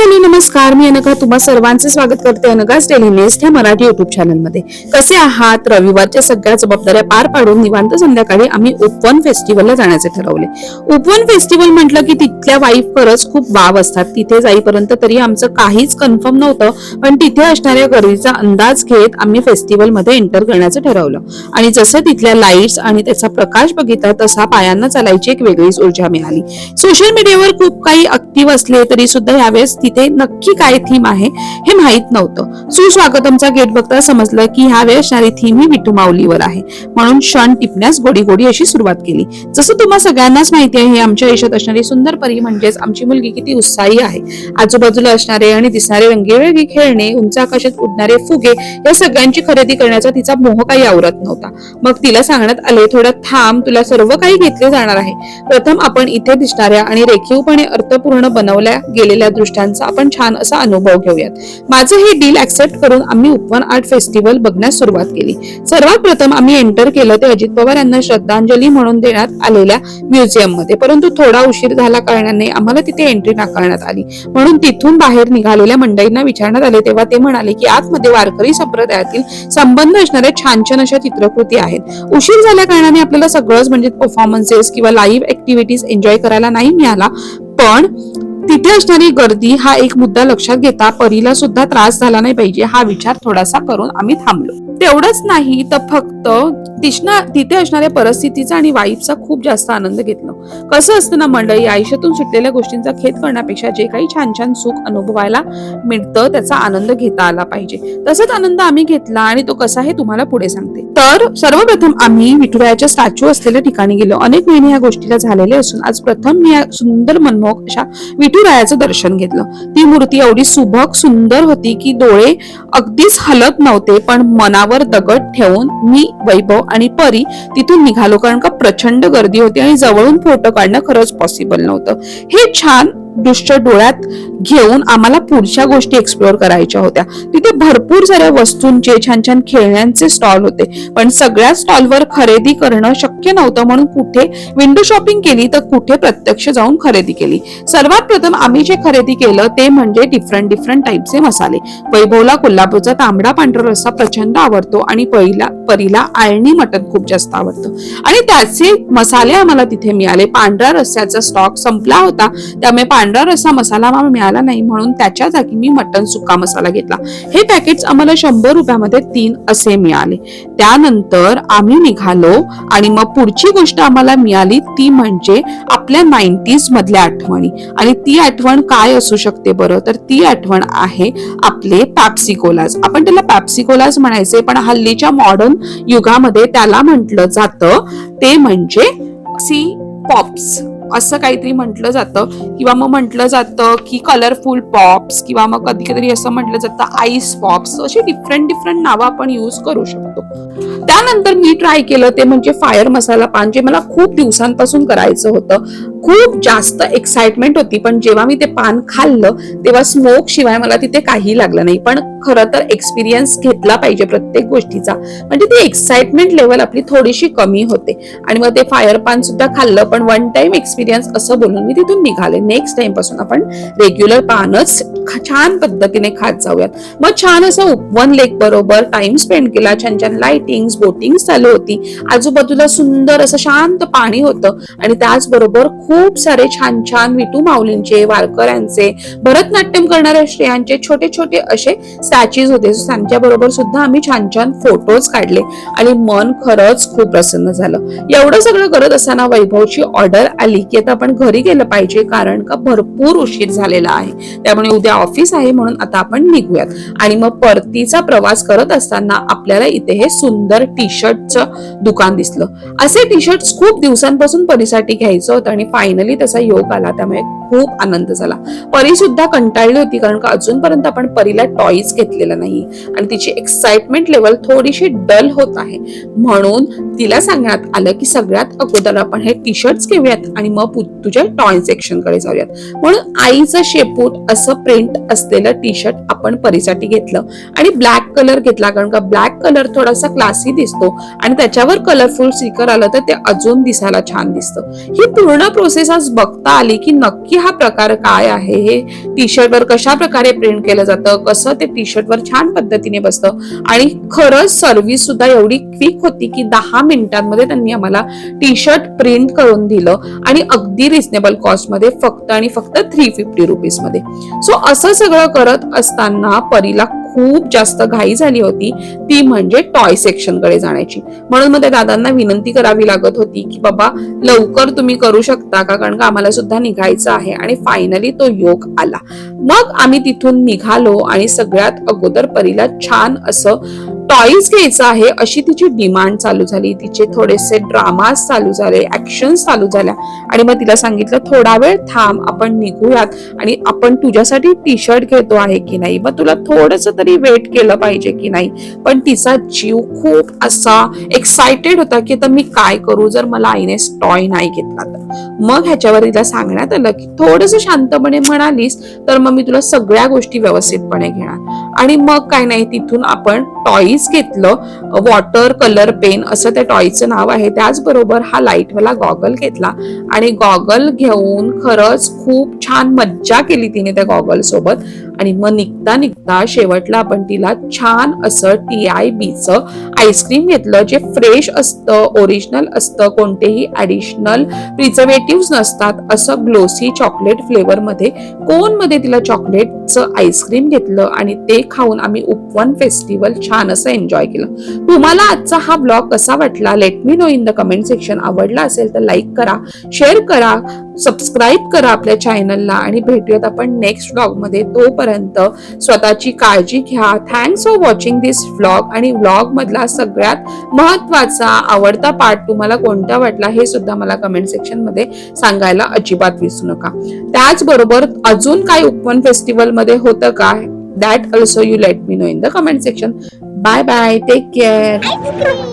हाय नमस्कार. मी अनघा. तुम्हा सर्वांचे स्वागत करते अनघाच डेली नेस्ट या मराठी युट्यूब चॅनलमध्ये. कसे आहात? रविवारच्या सगळ्या जबाबदाऱ्या पार पाडून निवांत संध्याकाळी आम्ही उपवन फेस्टिवलला जाण्याचे ठरवले. उपवन फेस्टिवल म्हटलं की तिथल्या वाईफ खरंच खूप वाव असतात. तिथे जाईपर्यंत तरी आमचं काहीच कन्फर्म नव्हतं पण तिथे असणाऱ्या गर्दीचा अंदाज घेत आम्ही फेस्टिवलमध्ये एंटर करण्याचं ठरवलं. आणि जसं तिथल्या लाईट्स आणि त्याचा प्रकाश बघितला तसा पायांना चालायची एक वेगळीच ऊर्जा मिळाली. सोशल मीडियावर खूप काही ऍक्टिव्ह असले तरी सुद्धा यावेळेस तिथे नक्की काय थीम आहे हे माहीत नव्हतं. सुस्वागतमचा गेट बघता समजलं की ह्या वेळेस थीम ही विठू माऊलीवर आहे. म्हणून क्षण टिपण्यास गोडी गोडी अशी सुरुवात केली. जसं तुम्हा सगळ्यांनाच माहिती आहे आमच्या आयुष्यात असणारी सुंदर परी म्हणजेच आमची मुलगी किती उत्साही आहे. आजूबाजूला असणारे आणि दिसणारे रंगीवेगळी खेळणे उंच आकाशात उडणारे फुगे या सगळ्यांची खरेदी करण्याचा तिचा मोह काही आवरत नव्हता. मग तिला सांगण्यात आले थोडं थांब तुला सर्व काही घेतले जाणार आहे. प्रथम आपण इथे दिसणाऱ्या आणि रेखीवपणे अर्थपूर्ण बनवल्या गेलेल्या दृष्ट्यांचा आपण छान असा अनुभव घेऊयात. माझं हे डील ऍक्सेप्ट करून आम्ही उपवन आर्ट फेस्टिवल बघण्यास सुरुवात केली. सर्वात प्रथम आम्ही एंटर केलं ते अजित पवार यांना श्रद्धांजली म्हणून देण्यात आलेल्या म्युझियममध्ये. परंतु थोडा उशीर झाला कारणाने आम्हाला तिथे एंट्री नाकारण्यात आली. म्हणून तिथून बाहेर निघालेल्या मंडळींना विचारण्यात आले तेव्हा ते म्हणाले की आतमध्ये वारकरी संप्रदायातील संबंध असणाऱ्या छान छान अशा चित्रकृती आहेत. उशीर झाल्या कारणाने आपल्याला सगळंच म्हणजे परफॉर्मन्सेस किंवा लाईव्ह ऍक्टिव्हिटीज एन्जॉय करायला नाही मिळाला. पण तिथे असणारी गर्दी हा एक मुद्दा लक्षात घेता परीला सुद्धा त्रास झाला नाही पाहिजे हा विचार थोडासा करून आम्ही थांबलो. तेवढंच नाही तर फक्त तिष्णा तिथे असणाऱ्या परिस्थितीचा आणि वाईफचा खूप जास्त आनंद घेतला. कसं असतं ना मंडळी आयुष्यातून सुटलेल्या गोष्टींचा खेद करण्यापेक्षा जे काही छान छान सुख अनुभवायला मिळतं त्याचा आनंद घेता आला पाहिजे. तसाच आनंद आम्ही घेतला आणि तो कसा आहे तुम्हाला पुढे सांगते. तर सर्वप्रथम आम्ही विठुरायाच्या स्टॅच्यू असलेल्या ठिकाणी गेलो. अनेक महिने या गोष्टीला झालेले असून आज प्रथम मी या सुंदर मनमोहक अशा विठुरायाचं दर्शन घेतलं. ती मूर्ती एवढी सुबक सुंदर होती की डोळे अगदीच हलत नव्हते पण मनावर दगड ठेवून मी वैभव आणि परी तिथून निघालो. कारण का प्रचंड गर्दी होती आणि जवळून फोटो काढणं खरंच पॉसिबल नव्हतं. हे छान दृश्य डोळ्यात घेऊन आम्हाला पुढच्या गोष्टी एक्सप्लोअर करायच्या होत्या. तिथे भरपूर साऱ्या वस्तूंचे छान छान खेळण्यांचे स्टॉल होते. पण सगळ्या स्टॉलवर खरेदी करणं शक्य नव्हतं म्हणून कुठे विंडो शॉपिंग केली तर कुठे प्रत्यक्ष जाऊन खरेदी केली. सर्वात प्रथम आम्ही जे खरेदी केलं ते म्हणजे डिफरंट डिफरंट टाईपचे मसाले. वैभवला कोल्हापूरचा तांबडा पांढरा रस्सा प्रचंड आवडतो आणि पहिला परीला आळणी मटण खूप जास्त आवडतं. आणि त्याचे मसाले आम्हाला तिथे मिळाले. पांढऱ्या रस्स्याचा स्टॉक संपला होता. त्यामुळे पांढरा रस्सा मसाला मला मिळाला नाही म्हणून त्याच्या जागी मी मटन सुका मसाला घेतला. हे पॅकेट्स आम्हाला शंभर रुपयामध्ये तीन असे मिळाले. त्यानंतर आम्ही निघालो आणि मग पुढची गोष्ट आम्हाला मिळाली ती म्हणजे आपल्या नाईन्टीज मधल्या आठवणी. आणि ती आठवण काय असू शकते बरं? तर ती आठवण आहे आपले पॅप्सिकोलाज आपण त्याला पॅप्सिकोलाज म्हणायचे पण हल्लीच्या मॉडर्न युगामध्ये त्याला म्हटलं जातं ते म्हणजे सी पॉप्स असं काहीतरी म्हटलं जातं. किंवा मग म्हटलं जातं की कलरफुल पॉप्स किंवा मग कधी कधी असं म्हटलं जातं आईस पॉप्स अशी डिफरंट डिफरंट नावं आपण यूज करू शकतो. त्यानंतर मी ट्राय केलं ते म्हणजे फायर मसाला पान जे मला खूप दिवसांपासून करायचं होतं. खूप जास्त एक्साइटमेंट होती पण जेव्हा मी ते पान खाल्लं तेव्हा स्मोक शिवाय मला तिथे काही लागलं नाही. पण खरं तर एक्सपिरियन्स घेतला पाहिजे प्रत्येक गोष्टीचा. म्हणजे ती एक्साइटमेंट लेवल आपली थोडीशी कमी होते. आणि मग ते फायर पान सुद्धा खाल्लं पण वन टाइम एक्सपिरियन्स असं बोलून मी तिथून निघाले. नेक्स्ट टाइमपासून आपण रेग्युलर पानच छान पद्धतीने खात जाऊयात. मग छान असं वन लेक बरोबर टाइम स्पेंड केला छान छान लाइट बोटिंग्स बोटिंग चालू होती. आजूबाजूला सुंदर असं शांत पाणी होतं. आणि त्याचबरोबर खूप सारे छान छान विटू माऊलींचे वारकऱ्यांचे भरतनाट्यम करणाऱ्या स्त्रियांचे छोटे छोटे असे स्टॅच्यूज होते. त्यांच्या बरोबर सुद्धा आम्ही छान छान फोटोज काढले. आणि मन खरंच खूप प्रसन्न झालं. एवढं सगळं करत असताना वैभवची ऑर्डर आली की आता आपण घरी गेलं पाहिजे कारण का भरपूर उशीर झालेला आहे. त्यामुळे उद्या ऑफिस आहे म्हणून आता आपण निघूयात. आणि मग परतीचा प्रवास करत असताना आपल्याला इथे हे सुंदर टी शर्टचं दुकान दिसलं. असे टी शर्ट खूप दिवसांपासून परीसाठी घ्यायचं होतं आणि फायनली त्याचा योग आला त्यामुळे खूप आनंद झाला. परी सुद्धा कंटाळली होती कारण का अजूनपर्यंत आपण परीला टॉईज घेतलेला नाही. आणि तिची एक्साइटमेंट लेवल थोडीशी डल होत आहे. म्हणून तिला सांगण्यात आलं की सगळ्यात अगोदर आपण हे टी शर्ट्स घेऊयात आणि मग तुझ्या टॉय सेक्शनकडे जाऊयात. म्हणून आईचं शेपूट असं प्रिंट असलेलं टी शर्ट आपण परीसाठी घेतलं. आणि ब्लॅक कलर घेतला कारण का ब्लॅक कलर थोडासा क्लासी दिसतो आणि त्याच्यावर कलरफुल स्टिकर आलं तर ते अजून दिसायला छान दिसतं. ही पूर्ण प्रोसेस आज बघता आली की नक्की हा प्रकार काय आहे? हे टी शर्टवर कशा प्रकारे प्रिंट केलं जातं? कसं ते टी शर्टवर छान पद्धतीने बसतं? आणि खरंच सर्व्हिस सुद्धा एवढी क्विक होती की दहा मिनिटांमध्ये त्यांनी आम्हाला टी शर्ट प्रिंट करून दिलं आणि अगदी रिझनेबल कॉस्टमध्ये फक्त आणि फक्त थ्री फिफ्टी रुपीजमध्ये. सो असं सगळं करत असताना परीला खूप जास्त घाई झाली होती ती म्हणजे टॉय सेक्शनकडे जाण्याची. म्हणून मग त्या दादांना विनंती करावी लागत होती की बाबा लवकर तुम्ही करू शकता का? कारण का आम्हाला सुद्धा निघायचं आहे आणि फायनली तो योग आला. मग आम्ही तिथून निघालो आणि सगळ्यात अगोदर परीला छान असं टॉईज घ्यायचं आहे अशी तिची डिमांड चालू झाली. तिचे थोडेसे ड्रामाज चालू झाले ऍक्शन चालू झाल्या. आणि मग तिला सांगितलं थोडा वेळ थांब आपण निघूयात आणि आपण तुझ्यासाठी टी शर्ट घेतो आहे की नाही? मग तुला थोडस तरी वेट केलं पाहिजे की नाही? पण तिचा जीव खूप असा एक्सायटेड होता की आता मी काय करू जर मला आईने टॉय नाही घेतला तर. मग ह्याच्यावर तिला सांगण्यात आलं की थोडस शांतपणे म्हणालीस तर मग मी तुला सगळ्या गोष्टी व्यवस्थितपणे घेणार. आणि मग काय नाही तिथून आपण टॉईज घेतलं वॉटर कलर पेन असं त्या टॉईजचं नाव आहे. त्याचबरोबर हा लाईटवाला गॉगल घेतला आणि गॉगल घेऊन खरंच खूप छान मज्जा केली तिने त्या गॉगल सोबत आणि मग निघता निघता शेवटला आपण तिला छान असं टी आय बीचं आईस्क्रीम घेतलं जे फ्रेश असतं ओरिजिनल असतं कोणतेही ऍडिशनल प्रिझर्वेटिव्ह नसतात असं ग्लोसी चॉकलेट फ्लेवर मध्ये कोनमध्ये तिला चॉकलेटचं आईस्क्रीम घेतलं आणि ते खाऊन आम्ही उपवन फेस्टिवल छान असं एन्जॉय केलं. तुम्हाला आजचा हा ब्लॉग कसा वाटला? Let me know in the comment section आवडला असेल तर लाईक करा शेअर करा सबस्क्राईब करा आपल्या चॅनलला आणि भेटूयात आपण नेक्स्ट ब्लॉगमध्ये तोपर्यंत तोपर्यंत स्वतःची काळजी घ्या. Thanks for watching this vlog आणि व्लॉग मधला सगळ्यात महत्त्वाचा आवडता पार्ट तुम्हाला कोणता वाटला हे सुद्धा मला कमेंट सेक्शनमध्ये सांगायला अजिबात विसरू नका. त्याचबरोबर अजून काय उपवन फेस्टिवलमध्ये होतं का? That also you let me know in the comment section bye bye take care